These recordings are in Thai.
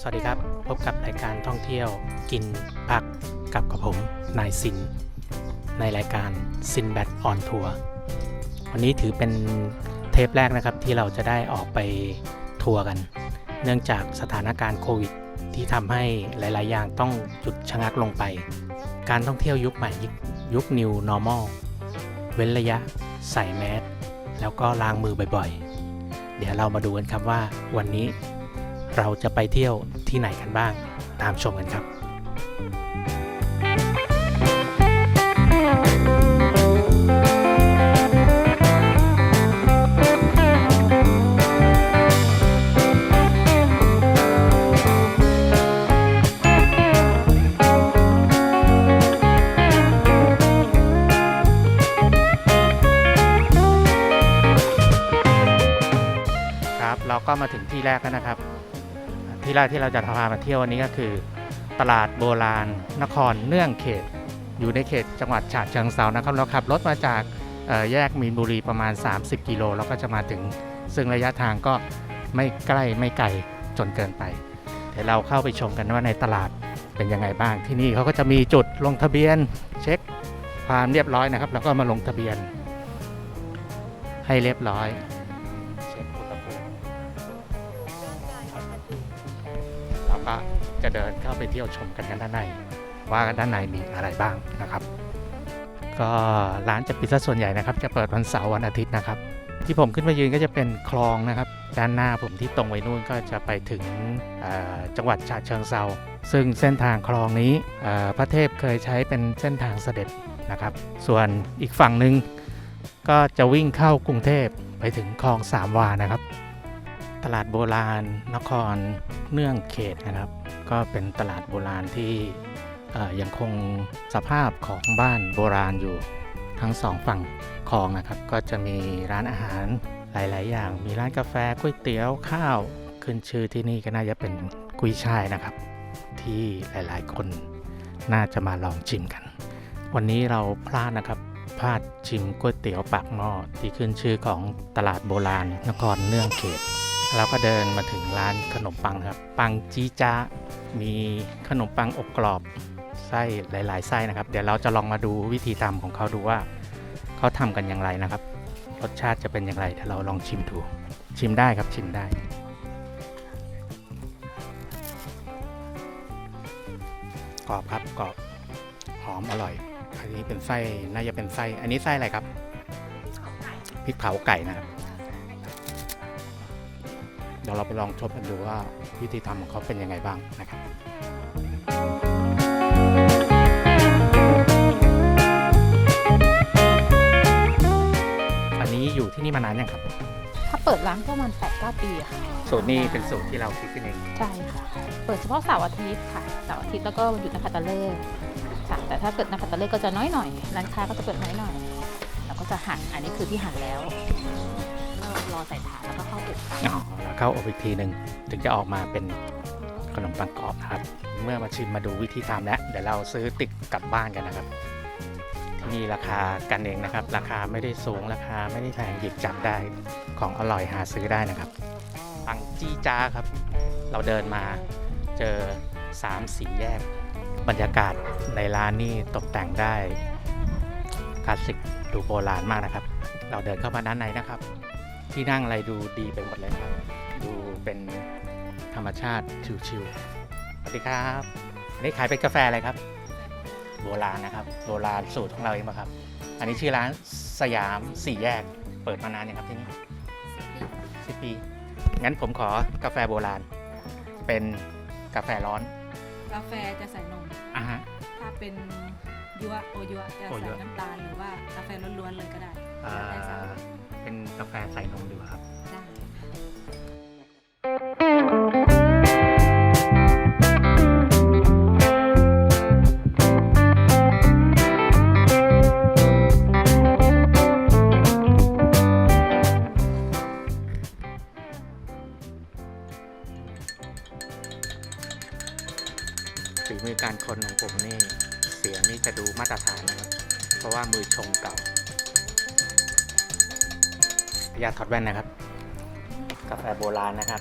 สวัสดีครับ พบกับรายการท่องเที่ยวกินพักกับกับผมนายซิน ในรายการซินแบทออนทัวร์วันนี้ถือเป็นเทปแรกนะครับที่เราจะได้ออกไปทัวร์กัน เนื่องจากสถานการณ์โควิด ที่ทำให้หลาย ๆ อย่างต้องหยุดชะงักลงไป การท่องเที่ยวยุคใหม่ยุค New Normal เว้นระยะ ใส่แมสแล้วก็ล้างมือบ่อย ๆ เดี๋ยวเรามาดูกันครับว่าวันนี้ เราจะไปเที่ยวที่ไหนกันบ้าง ตามชมกันครับครับเราก็มาถึงที่แรกแล้วนะครับ ที่แรกที่เราจะพามาเที่ยววันนี้ก็คือ ตลาดโบราณนครเนื่องเขต อยู่ในเขตจังหวัดฉะเชิงเซานะครับเราขับรถมาจากแยกมีนบุรีประมาณ 30 กิโลแล้วก็จะมาถึง ซึ่งระยะทางก็ไม่ใกล้ไม่ไกลจนเกินไปเดี๋ยวเราเข้าไปชมกันว่าในตลาดเป็นยังไงบ้าง ที่นี่เขาก็จะมีจุดลงทะเบียนเช็คความเรียบร้อยนะครับ แล้วก็มาลงทะเบียนให้เรียบร้อย จะเดินเข้าไปเที่ยวชมกันกันด้านใน ว่าด้านในมีอะไรบ้างนะครับ ก็ร้านจะปิดซะส่วนใหญ่นะครับ จะเปิดวันเสาร์วันอาทิตย์นะครับ ที่ผมขึ้นมายืนก็จะเป็นคลองนะครับ ด้านหน้าผมที่ตรงไปนู่นก็จะไปถึงจังหวัดฉะเชิงเซาซึ่งเส้นทางคลองนี้พระเทพเคยใช้เป็นเส้นทางเสด็จนะครับ ส่วนอีกฝั่งหนึ่งก็จะวิ่งเข้ากรุงเทพไปถึงคลองสามวานะครับ ตลาดโบราณนครเนื่องเขตนะครับ ก็เป็นตลาดโบราณที่ยังคงสภาพของบ้านโบราณอยู่ทั้งสองฝั่งคลองนะครับ ก็จะมีร้านอาหารหลาย ๆ อย่าง มีร้านกาแฟก๋วยเตี๋ยวข้าว ขึ้นชื่อที่นี่ก็น่าจะเป็นกุยช่ายนะครับ ที่หลาย ๆ คนน่าจะมาลองชิมกัน วันนี้เราพลาดนะครับพลาดชิมก๋วยเตี๋ยวปากหม้อที่ขึ้นชื่อของตลาดโบราณนครเนื่องเขต เราก็เดินมาถึงร้านขนมปังครับ ปังจีจ้ามีขนมปังอบกรอบไส้หลาย ๆ ไส้นะครับ เดี๋ยวเราจะลองมาดูวิธีทำของเขาดูว่า เขาทำกันอย่างไรนะครับ รสชาติจะเป็นอย่างไรเดี๋ยวเราลองชิมดู ชิมได้ครับชิมได้กรอบครับกรอบหอมอร่อย อันนี้เป็นไส้น่าจะเป็นไส้ อันนี้ไส้อะไรครับพริกเผาไก่นะครับ เดี๋ยวเราไปลองชมกันดูว่าวิธีทำของเขาเป็นยังไงบ้างนะครับอันนี้อยู่ที่นี่มานานยังครับ ถ้าเปิดร้านก็ประมาณ8ปดปีอะค่ะ สูตรนี้เป็นสูตรที่เราคิดขึ้นเองใช่ค่ะ เปิดเฉพาะเสาร์อาทิตย์ค่ะ เสาร์อาทิตย์แล้วก็วันหยุดนักขัตฤกษ์ค่ะ แต่ถ้าเกิดนักขัตฤกษ์ก็จะน้อยหน่อย ร้านค้าก็จะเปิดน้อยหน่อยแล้วก็จะหั่น อันนี้คือที่หั่นแล้วก็รอใส่ถาดแล้วก็ เข้าอบอ๋อแล้วเข้าอบอีกทีหนึ่งถึงจะออกมาเป็นขนมปังกรอบนะครับ เมื่อมาชิมมาดูวิธีทำแล้วเดี๋ยวเราซื้อติดกลับบ้านกันนะครับ ที่นี่ราคากันเองนะครับ ราคาไม่ได้สูงราคาไม่ได้แพงหยิบจับได้ของอร่อยหาซื้อได้นะครับปังจี้จ้าครับ เราเดินมาเจอสามสี่แยก บรรยากาศในร้านนี่ตกแต่งได้คลาสสิกดูโบราณมากนะครับ เราเดินเข้ามาด้านในนะครับ ที่นั่งอะไรดูดีไปหมดเลยครับ ดูเป็นธรรมชาติชิวๆสวัสดีครับอันนี้ขายเป็นกาแฟอะไรครับ โบราณนะครับ โบราณสูตรของเราเองป่ะครับ อันนี้ชื่อร้านสยามสี่แยก เปิดมานานยังครับที่นี่สิบปี งั้นผมขอกาแฟโบราณ เป็นกาแฟร้อน กาแฟจะใส่นม อะฮะ ถ้าเป็นยัวโอยัวจะโอยัใส่วน้ำตาลหรือว่ากาแฟล้วนๆเลยก็ได้อ่าได้สาม เป็นกาแฟใส่นมดีกว่าครับ ได้ฝีมือการคนของผมนี่ เสียงนี่จะดูมาตรฐานนะครับ เพราะว่ามือชงเก่า ยาถอดแว่นนะครับ กาแฟโบราณนะครับ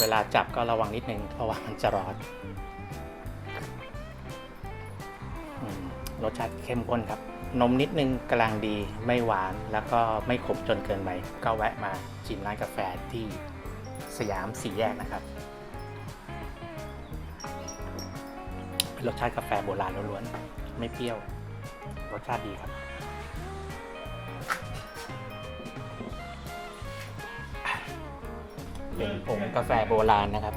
เวลาจับก็ระวังนิดนึงเพราะว่ามันจะร้อนรสชาติเข้มข้นครับ นมนิดนึงกำลังดีไม่หวานแล้วก็ไม่ขมจนเกินไปก็แวะมาชิมร้านกาแฟที่สยามสี่แยกนะครับรสชาติกาแฟโบราณล้วนๆไม่เปรี้ยว รสชาติดีครับ เป็นผงกาแฟโบราณนะครับ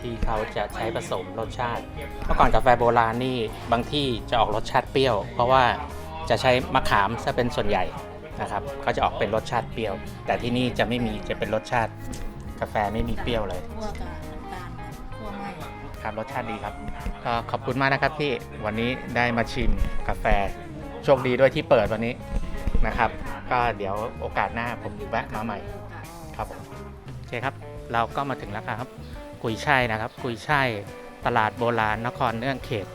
ที่เขาจะใช้ผสมรสชาติ เมื่อก่อนกาแฟโบราณนี่บางที่จะออกรสชาติเปรี้ยว เพราะว่าจะใช้มะขามซะเป็นส่วนใหญ่นะครับก็จะออกเป็นรสชาติเปรี้ยว แต่ที่นี่จะไม่มีจะเป็นรสชาติกาแฟไม่มีเปรี้ยวเลยคั่วกับน้ำตาลคั่วไหมครับรสชาติดีครับก็ขอบคุณมากนะครับพี่วันนี้ได้มาชิมกาแฟโชคดีด้วยที่เปิดวันนี้นะครับ ก็เดี๋ยวโอกาสหน้าผมแวะมาใหม่ครับผมโอเคครับ เราก็มาถึงแล้วครับ กุยช่ายนะครับ กุยช่ายตลาดโบราณนครเนื่องเขต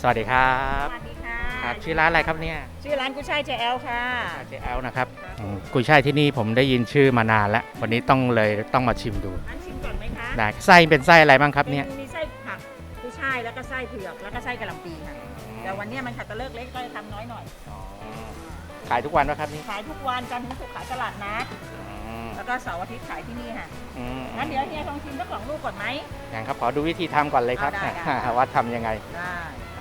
สวัสดีครับสวัสดีค่ะครับชื่อร้านอะไรครับเนี่ยชื่อร้านกุ้ยช่ายเจแอลค่ะเจแอลนะครับอืมกุยช่ายที่นี่ผมได้ยินชื่อมานานแล้ว วันนี้ต้องเลยต้องมาชิมดูอันชิมก่อนไหมคะได้ไส้เป็นไส้อะไรบ้างครับเนี่ยมีมีไส้ผักกุ้ยช่ายแล้วก็ไส้เผือกแล้วก็ไส้กะหล่ำปีค่ะแต่วันเนี้ยมันขัดตะเลิกเล็กก็เลยทำน้อยหน่อย อ๋อขายทุกวันไหมครับนี่ขายทุกวันจันทร์ถึงศุกร์ขายตลาดนัดอืม แล้วก็เสาร์อาทิตย์ขายที่นี่ค่ะอืมงั้นเดี๋ยวเฮียลองชิมสักสองลูกก่อนไหม อย่างครับขอดูวิธีทำก่อนเลยครับ เอาได้ได้ ว่าทำยังไงได้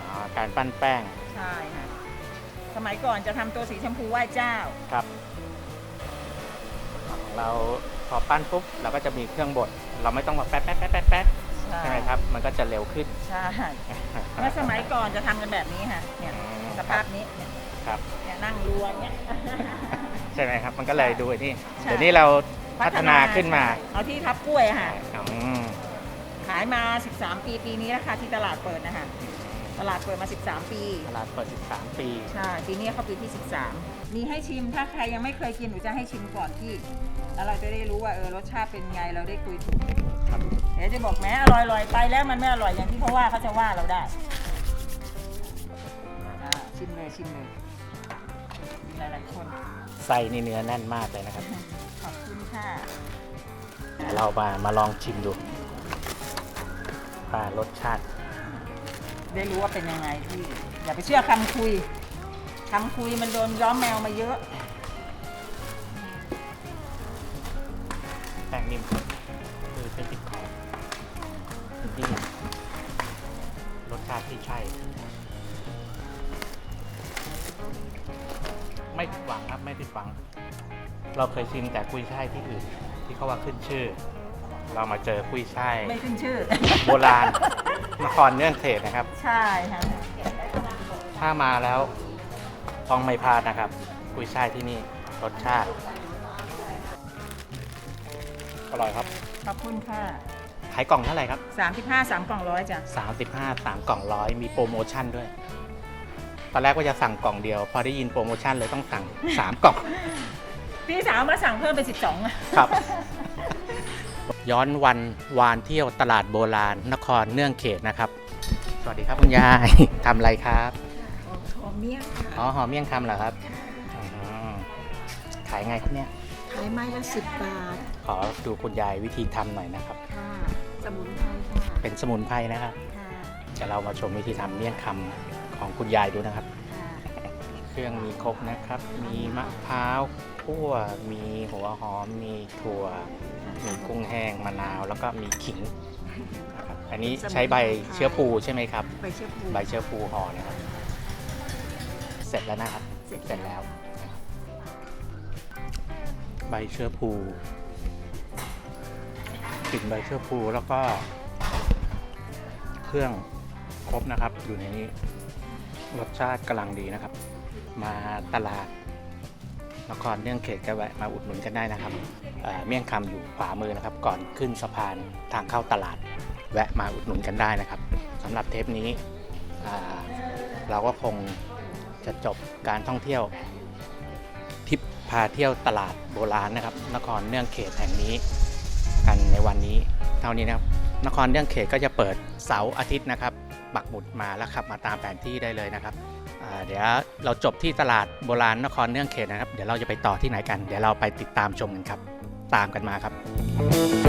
อ๋อการปั้นแป้ง ใช่ค่ะ สมัยก่อนจะทำตัวสีชมพูไหว้เจ้า ครับเราพอปั้นปุ๊บเราก็จะมีเครื่องบด เราไม่ต้องมาแป๊ะแป๊ะแป๊ะแป๊ะแป๊ะใช่ใช่ไหมครับ มันก็จะเร็วขึ้นใช่เมื่อสมัยก่อนจะทำกันแบบนี้ค่ะ เนี่ย อืมสภาพนี้เนี่ยครับ เนี่ยนั่งรวนเนี่ยใช่ไหมครับ มันก็เลยดูไอ้นี่ใช่ เดี๋ยวนี้เราพัฒนาขึ้นมาเอาที่ทับกล้วยค่ะ อืมขายมา 13 ปีปีนี้แล้วค่ะที่ตลาดเปิดนะคะตลาดเปิดมา 13 ปี ตลาดเปิด 13 ปี ใช่ปีนี้เข้าปีที่ 13 มีให้ชิมถ้าใครยังไม่เคยกินหนูจะให้ชิมก่อนที่ แล้วเราจะได้รู้ว่าเออรสชาติเป็นไงเราได้คุยถูกครับเดี๋ยวจะบอกแม้อร่อยๆไปแล้วมันไม่อร่อยอย่างที่เขาว่าเขาจะว่าเราได้อ่าชิมเลยชิมเลยหลายๆคน ไส้นี่เนื้อแน่นมากเลยนะครับ ขอบคุณค่ะเดี๋ยวเรามามาลองชิมดูว่ารสชาติ ได้รู้ว่าเป็นยังไงพี่ อย่าไปเชื่อคำคุยคำคุยมันโดนย้อมแมวมาเยอะ แป้งนิ่มครับคือเป็นติดคอนี่รสชาติที่ใช่ ไม่ผิดหวัง เราเคยชิมแต่กุ้ยช่ายที่อื่น ที่เขาว่าขึ้นชื่อ เรามาเจอกุ้ยช่ายไม่ขึ้นชื่อ โบราณนครเนื่องเขตนะครับ ใช่ค่ะถ้ามาแล้วต้องไม่พลาดนะครับกุ้ยช่ายที่นี่รสชาติ อร่อยครับ ขอบคุณค่ะ ขายกล่องเท่าไหร่ครับ 35 3กล่องร้อยจ้ะ35 3กล่องร้อยมีโปรโมชั่นด้วย ตอนแรกว่าจะสั่งกล่องเดียว พอได้ยินโปรโมชั่นเลยต้องสั่ง 3 กล่อง พี่สาวมาสั่งเพิ่มเป็น 12อะครับ ย้อนวันวานเที่ยวตลาดโบราณ นครเนื่องเขตนะครับ สวัสดีครับคุณยาย ทำอะไรครับ หอมเมี่ยงค่ะอ๋อหอมเมี่ยงคำเหรอครับอืมขายไงครับเนี่ย ขายไม้ละสิบบาทขอดูคุณยายวิธีทำหน่อยนะครับ ค่ะ สมุนไพรค่ะเป็นสมุนไพรนะครับ ค่ะ เดี๋ยวเรามาชมวิธีทำเมี่ยงคำ ของคุณยายดูนะครับค่ะเครื่องมีครบนะครับ มีมะพร้าวคั่วมีหัวหอม มีถั่ว มีกุ้งแห้งมะนาว แล้วก็มีขิงนะครับอันนี้ใช้ใบเชื้อปูใช่ไหมครับ ใบเชื้อพูใบเชื้อปูห่อนะครับ เสร็จแล้วนะครับ เสร็จเสร็จแล้วนะครับใบเชื้อพูกลิ่นใบเชื้อพูแล้วก็ เครื่องครบนะครับ อยู่ในนี้ รสชาติกำลังดีนะครับ มาตลาดนครเนื่องเขตก็แวะมาอุดหนุนกันได้นะครับเมี่ยงคำอยู่ขวามือนะครับ ก่อนขึ้นสะพานทางเข้าตลาด แวะมาอุดหนุนกันได้นะครับสำหรับเทปนี้เราก็คงจะจบการท่องเที่ยวทริปพาเที่ยวตลาดโบราณนะครับ นครเนื่องเขตแห่งนี้ กันในวันนี้ เท่านี้นะครับ นครเนื่องเขตก็จะเปิดเสาร์อาทิตย์นะครับ ปักหมุดมาแล้วขับมาตามแผนที่ได้เลยนะครับเดี๋ยวเราจบที่ตลาดโบราณนครเนื่องเขตนะครับ เดี๋ยวเราจะไปต่อที่ไหนกัน เดี๋ยวเราไปติดตามชมกันครับ ตามกันมาครับ